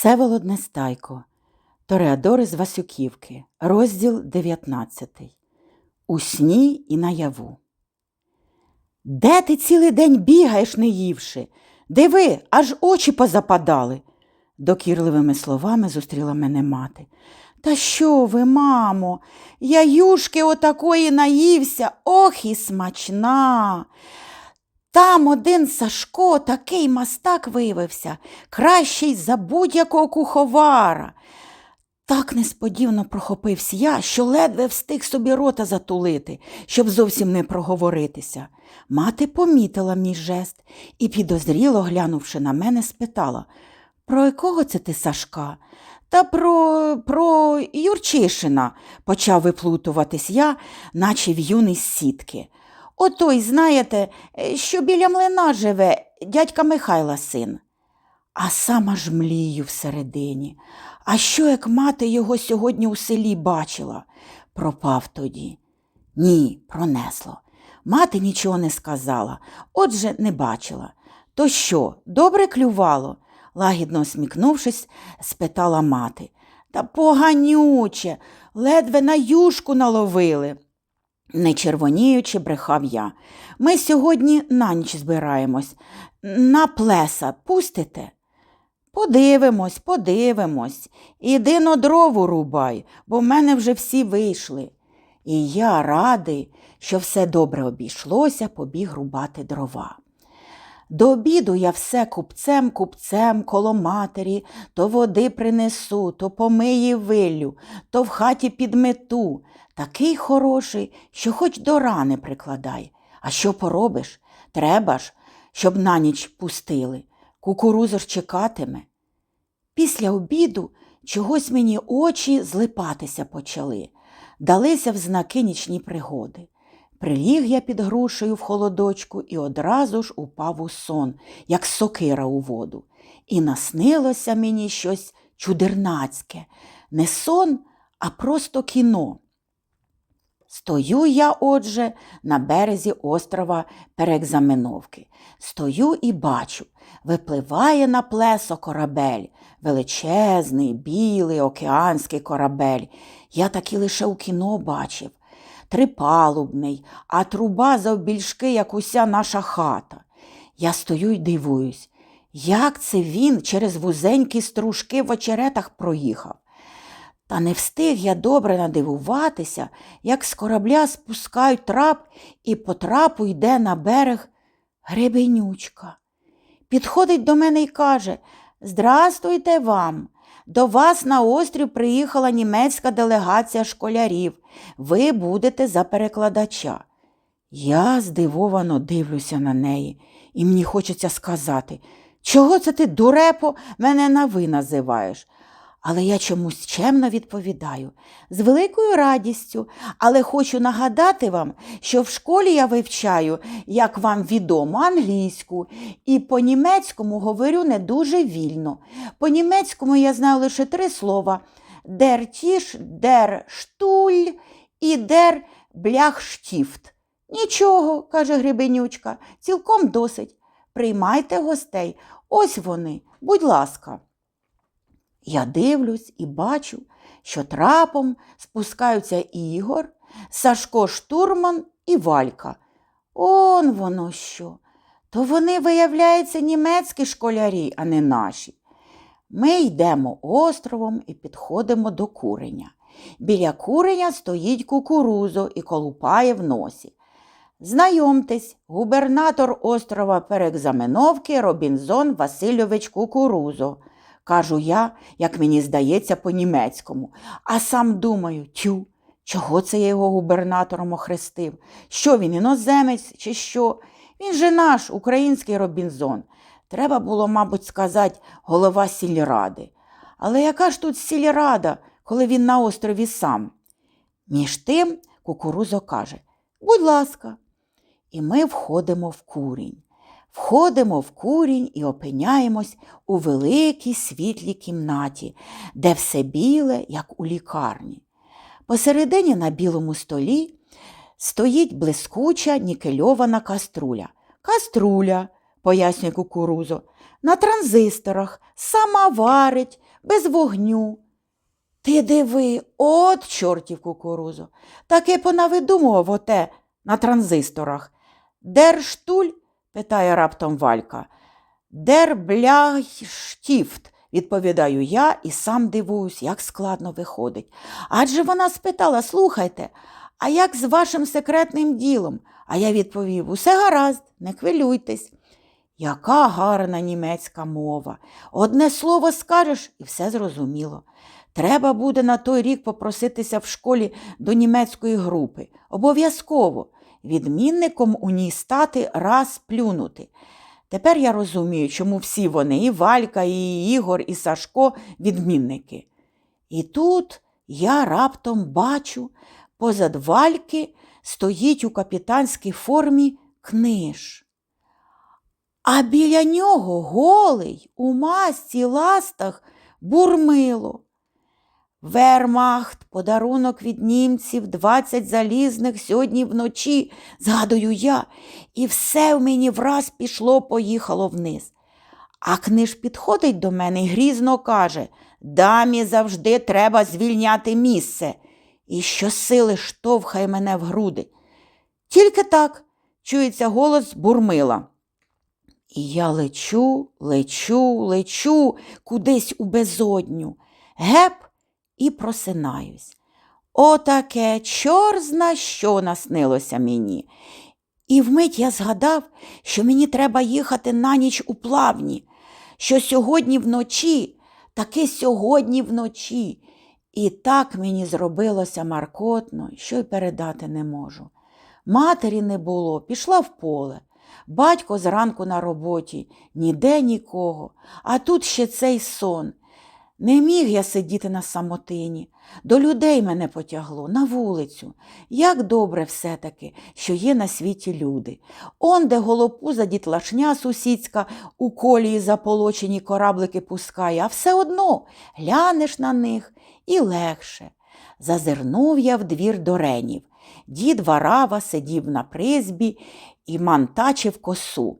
Всеволод Нестайко, Тореадори з Васюківки, розділ 19. У сні і наяву. Де ти цілий день бігаєш, не ївши? Диви, аж очі позападали. Докірливими словами зустріла мене мати. Та що ви, мамо? Я юшки отакої наївся, ох і смачна. Там один Сашко такий мастак виявився, кращий за будь-якого куховара. Так несподівано прохопився я, що ледве встиг собі рота затулити, щоб зовсім не проговоритися. Мати помітила мій жест і, підозріло глянувши на мене, спитала Про якого це ти Сашка? Та про про Юрчишина, почав виплутуватись я, наче в юний сітки. Отой, знаєте, що біля млина живе дядька Михайла син. А сама ж млію всередині. А що, як мати його сьогодні у селі бачила? Пропав тоді. Ні, пронесло. Мати нічого не сказала, отже, не бачила. То що, добре клювало? лагідно усміхнувшись, спитала мати. Та поганюче, ледве на юшку наловили. Не червоніючи, брехав я. Ми сьогодні на ніч збираємось. На плеса пустите? Подивимось, подивимось. Іди на дрову рубай, бо в мене вже всі вийшли. І я радий, що все добре обійшлося, побіг рубати дрова. До обіду я все купцем купцем коло матері, то води принесу, то помиї виллю, то в хаті підмету. Такий хороший, що хоч до рани прикладай. А що поробиш? Треба ж, щоб на ніч пустили. Кукуруза ж чекатиме. Після обіду чогось мені очі злипатися почали, далися в знаки нічні пригоди. Приліг я під грушею в холодочку і одразу ж упав у сон, як сокира у воду. І наснилося мені щось чудернацьке, не сон, а просто кіно. Стою я, отже, на березі острова Переекзаменовки. Стою і бачу, випливає на плесо корабель, величезний, білий, океанський корабель. Я таки лише у кіно бачив. Трипалубний, а труба завбільшки, як уся наша хата. Я стою й дивуюсь, як це він через вузенькі стружки в очеретах проїхав. Та не встиг я добре надивуватися, як з корабля спускають трап і по трапу йде на берег гребенючка. Підходить до мене і каже Здрастуйте вам. До вас на острів приїхала німецька делегація школярів. Ви будете за перекладача. Я здивовано дивлюся на неї, і мені хочеться сказати, чого це ти, дурепо, мене на ви називаєш? Але я чомусь чемно відповідаю з великою радістю, але хочу нагадати вам, що в школі я вивчаю, як вам відомо, англійську, і по-німецькому говорю не дуже вільно. По-німецькому я знаю лише три слова дер тіш, дер штуль і дер бляхштіфт. Нічого, каже Гребенючка, цілком досить. Приймайте гостей, ось вони, будь ласка. Я дивлюсь і бачу, що трапом спускаються Ігор, Сашко Штурман і Валька. Он воно що. То вони, виявляється, німецькі школярі, а не наші. Ми йдемо островом і підходимо до куреня. Біля куреня стоїть кукурузо і колупає в носі. Знайомтесь, губернатор острова Перекзаменовки Робінзон Васильович Кукурузо кажу я, як мені здається, по-німецькому, а сам думаю, тю, чого це я його губернатором охрестив? Що він, іноземець, чи що? Він же наш український Робінзон. Треба було, мабуть, сказати, голова сільради. Але яка ж тут сільрада, коли він на острові сам? Між тим кукурузо каже Будь ласка, і ми входимо в курінь. Входимо в курінь і опиняємось у великій світлій кімнаті, де все біле, як у лікарні. Посередині на білому столі стоїть блискуча нікельована каструля. Каструля, пояснює кукурузо, на транзисторах сама варить, без вогню. Ти диви, от чортів кукурузо, таки понавидумував оте на транзисторах. Дер штуль? Питає раптом Валька. Дер бляштіфт, відповідаю я і сам дивуюсь, як складно виходить. Адже вона спитала, слухайте, а як з вашим секретним ділом? А я відповів: усе гаразд, не хвилюйтесь. Яка гарна німецька мова. Одне слово скажеш і все зрозуміло. Треба буде на той рік попроситися в школі до німецької групи. Обов'язково відмінником у ній стати раз плюнути. Тепер я розумію, чому всі вони, і Валька, і Ігор, і Сашко відмінники. І тут я раптом бачу, позад Вальки стоїть у капітанській формі книж. А біля нього голий у масці ластах бурмило. Вермахт, подарунок від німців, 20 залізних сьогодні вночі, згадую я, і все в мені враз пішло, поїхало вниз. А книж підходить до мене і грізно каже Дамі завжди треба звільняти місце. І щосили штовхає мене в груди. Тільки так чується голос бурмила. І я лечу, лечу, лечу кудись у безодню. Геп і просинаюсь. Отаке чорзна, що наснилося мені. І вмить я згадав, що мені треба їхати на ніч у плавні, що сьогодні вночі, таки сьогодні вночі. І так мені зробилося маркотно, що й передати не можу. Матері не було, пішла в поле. Батько зранку на роботі, ніде нікого, а тут ще цей сон. Не міг я сидіти на самотині. До людей мене потягло на вулицю. Як добре все-таки, що є на світі люди. Он, де голопуза дітлашня сусідська у колії заполочені кораблики пускає, а все одно глянеш на них і легше. Зазирнув я в двір до ренів. Дід Варава сидів на призбі і мантачив косу.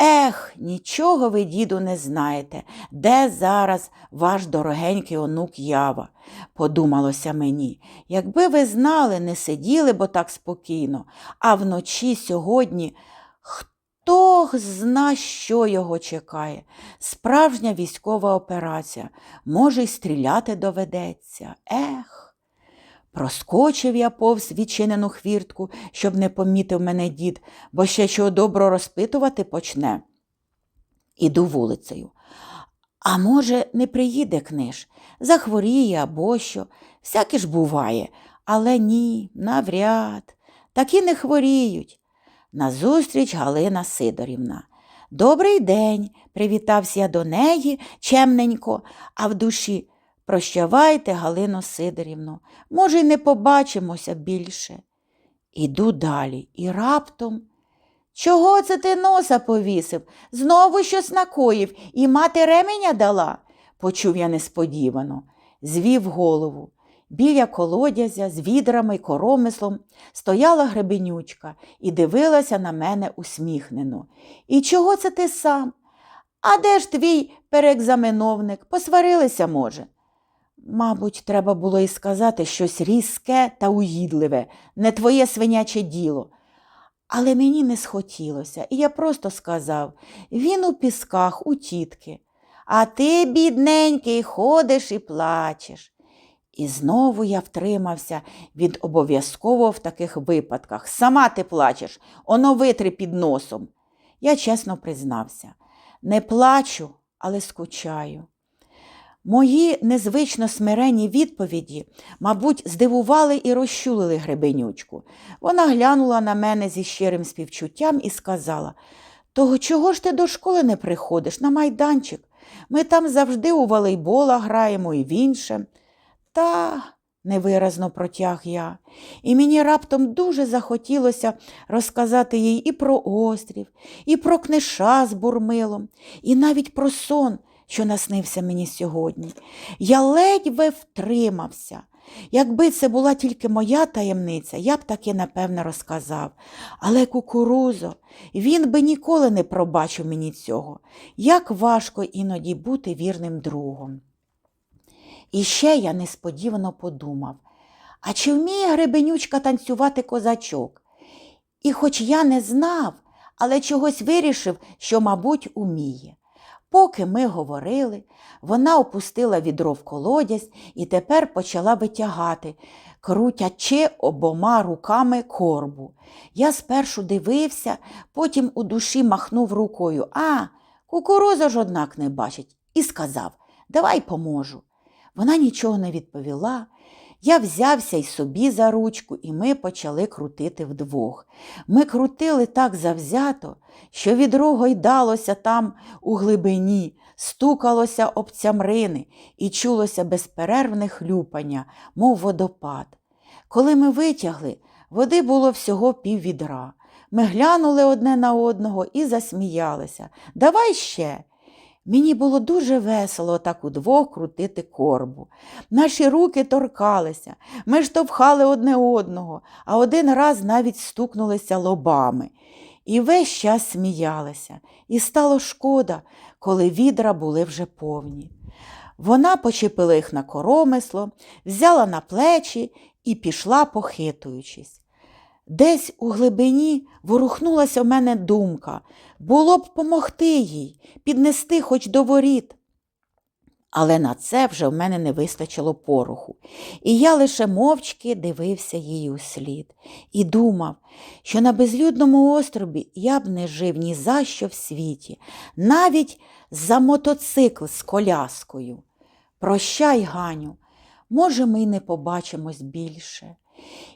Ех, нічого ви, діду, не знаєте, де зараз ваш дорогенький онук ява, подумалося мені. Якби ви знали, не сиділи бо так спокійно, а вночі сьогодні хто зна, що його чекає. Справжня військова операція, може, й стріляти доведеться. Ех. Проскочив я повз відчинену хвіртку, щоб не помітив мене дід, бо ще чого добро розпитувати почне. Іду вулицею. А може, не приїде книж, захворіє або що. Всяке ж буває, але ні, навряд. Такі не хворіють. Назустріч Галина Сидорівна. Добрий день, привітався я до неї чемненько, а в душі. Прощавайте, Галино Сидорівно, може, й не побачимося більше. Іду далі і раптом. Чого це ти носа повісив? Знову щось накоїв і мати ременя дала, почув я несподівано, звів голову. Біля колодязя з відрами й коромислом стояла гребенючка і дивилася на мене усміхнено. І чого це ти сам? А де ж твій переекзаменовник? Посварилися, може? Мабуть, треба було і сказати щось різке та уїдливе, не твоє свиняче діло. Але мені не схотілося, і я просто сказав він у пісках, у тітки. А ти, бідненький, ходиш і плачеш. І знову я втримався від обов'язково в таких випадках. Сама ти плачеш, оно витри під носом. Я чесно признався не плачу, але скучаю. Мої незвично смиренні відповіді, мабуть, здивували і розчулили гребенючку. Вона глянула на мене зі щирим співчуттям і сказала Того чого ж ти до школи не приходиш на майданчик? Ми там завжди у волейбола граємо і в інше. Та, невиразно протяг я, і мені раптом дуже захотілося розказати їй і про острів, і про книша з бурмилом, і навіть про сон що наснився мені сьогодні. Я ледь втримався. Якби це була тільки моя таємниця, я б таки, напевне, розказав. Але кукурузо, він би ніколи не пробачив мені цього. Як важко іноді бути вірним другом. І ще я несподівано подумав, а чи вміє гребенючка танцювати козачок? І хоч я не знав, але чогось вирішив, що, мабуть, уміє. Поки ми говорили, вона опустила відро в колодязь і тепер почала витягати, крутячи обома руками корбу. Я спершу дивився, потім у душі махнув рукою. А, кукуруза ж однак не бачить, і сказав Давай поможу. Вона нічого не відповіла. Я взявся й собі за ручку, і ми почали крутити вдвох. Ми крутили так завзято, що відро гойдалося там у глибині, стукалося об цямрини і чулося безперервне хлюпання, мов водопад. Коли ми витягли, води було всього піввідра. Ми глянули одне на одного і засміялися. Давай ще. Мені було дуже весело так удвох крутити корбу. Наші руки торкалися, ми штовхали одне одного, а один раз навіть стукнулися лобами. І весь час сміялися, і стало шкода, коли відра були вже повні. Вона почепила їх на коромисло, взяла на плечі і пішла, похитуючись. Десь у глибині ворухнулася в мене думка було б помогти їй, піднести хоч до воріт. Але на це вже в мене не вистачило пороху, і я лише мовчки дивився їй у слід і думав, що на безлюдному острові я б не жив ні за що в світі, навіть за мотоцикл з коляскою. Прощай, Ганю, може, ми й не побачимось більше.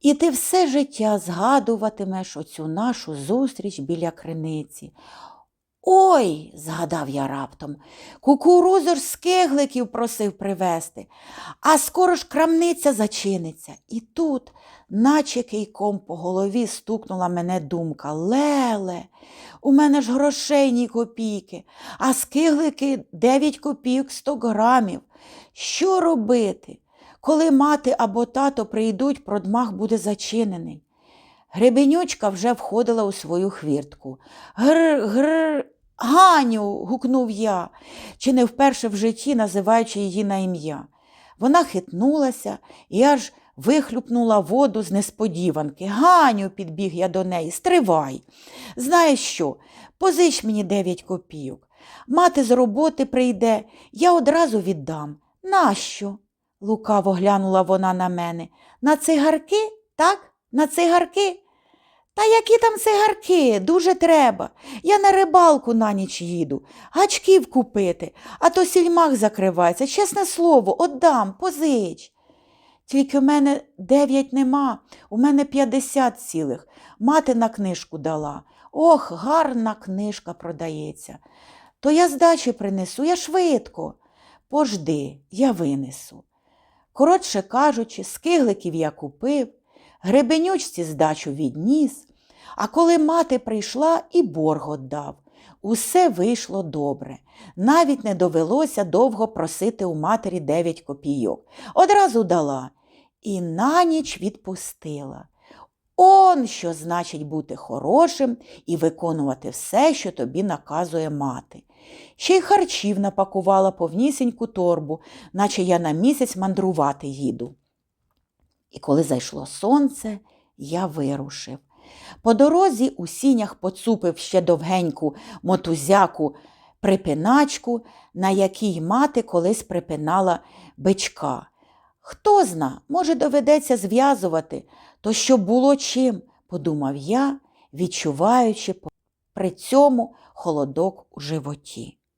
І ти все життя згадуватимеш оцю нашу зустріч біля криниці. Ой, згадав я раптом, кукурузор з кигликів просив привезти, а скоро ж крамниця зачиниться. І тут, наче кийком по голові, стукнула мене думка Леле, у мене ж грошей ні копійки, а з киглики 9 копійок 100 грамів. Що робити? Коли мати або тато прийдуть, продмах буде зачинений. Гребенючка вже входила у свою хвіртку. Гр, гр, Ганю. гукнув я, чи не вперше в житті називаючи її на ім'я. Вона хитнулася і аж вихлюпнула воду з несподіванки. Ганю, підбіг я до неї, стривай. Знаєш що? Позич мені дев'ять копійок. Мати з роботи прийде, я одразу віддам. Нащо? Лукаво глянула вона на мене. На цигарки? Так? На цигарки? Та які там цигарки? Дуже треба. Я на рибалку на ніч їду, гачків купити, а то сільмах закривається. Чесне слово, отдам, позич. Тільки в мене дев'ять нема, у мене п'ятдесят цілих. Мати на книжку дала. Ох, гарна книжка продається. То я здачі принесу, я швидко. Пожди, я винесу. Коротше кажучи, скигликів я купив, гребенючці здачу відніс, а коли мати прийшла і борг отдав. Усе вийшло добре. Навіть не довелося довго просити у матері дев'ять копійок. Одразу дала і на ніч відпустила. Он що значить бути хорошим і виконувати все, що тобі наказує мати. Ще й харчів напакувала повнісіньку торбу, наче я на місяць мандрувати їду. І коли зайшло сонце, я вирушив. По дорозі у сінях поцупив ще довгеньку мотузяку припиначку, на якій мати колись припинала бичка. Хто зна, може, доведеться зв'язувати, то що було чим, подумав я, відчуваючи при цьому холодок у животі.